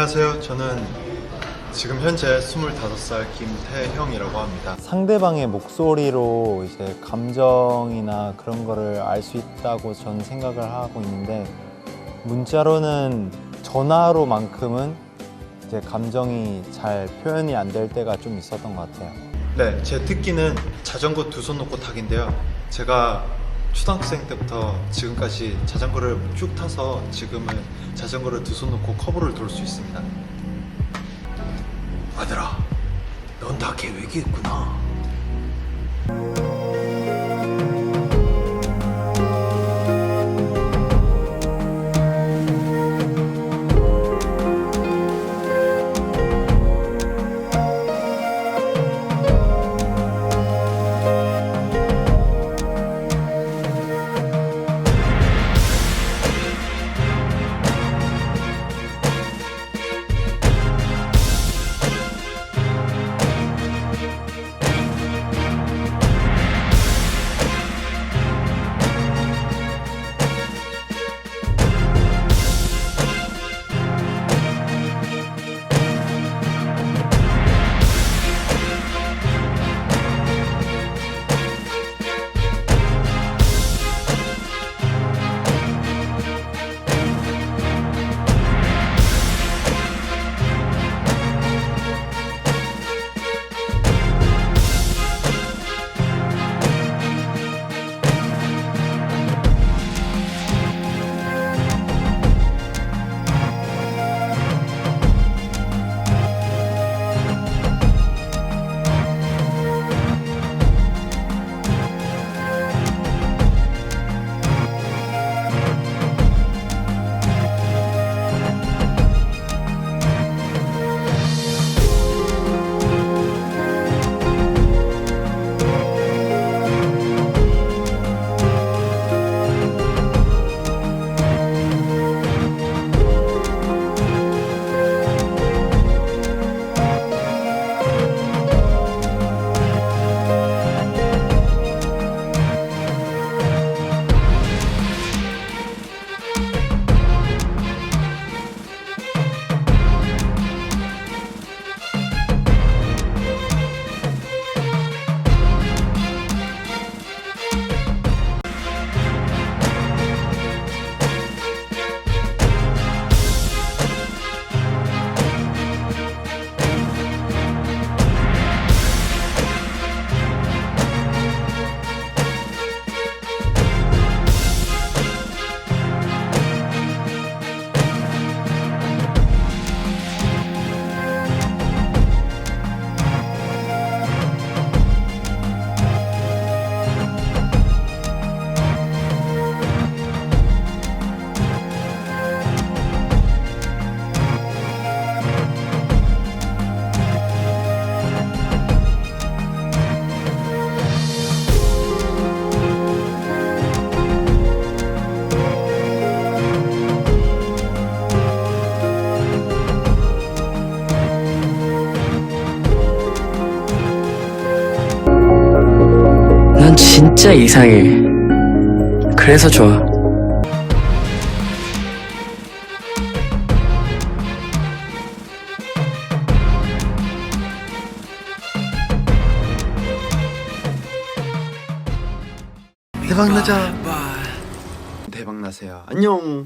안녕하세요. 저는 지금 현재 25살 김태형이라고 합니다. 상대방의 목소리로 이제 감정이나 그런 거를 알 수 있다고 저는 생각을 하고 있는데 문자로는 전화로만큼은 이제 감정이 잘 표현이 안 될 때가 좀 있었던 것 같아요. 네, 제 특기는 자전거 두 손 놓고 타기인데요. 제가 초등학생 때부터 지금까지 자전거를 쭉 타서 지금은 자전거를 두 손 놓고 커브를 돌 수 있습니다. 아들아, 넌 다 계획이 있구나. 진짜 이상해. 그래서 좋아. 대박 나자. 대박 나세요. 안녕.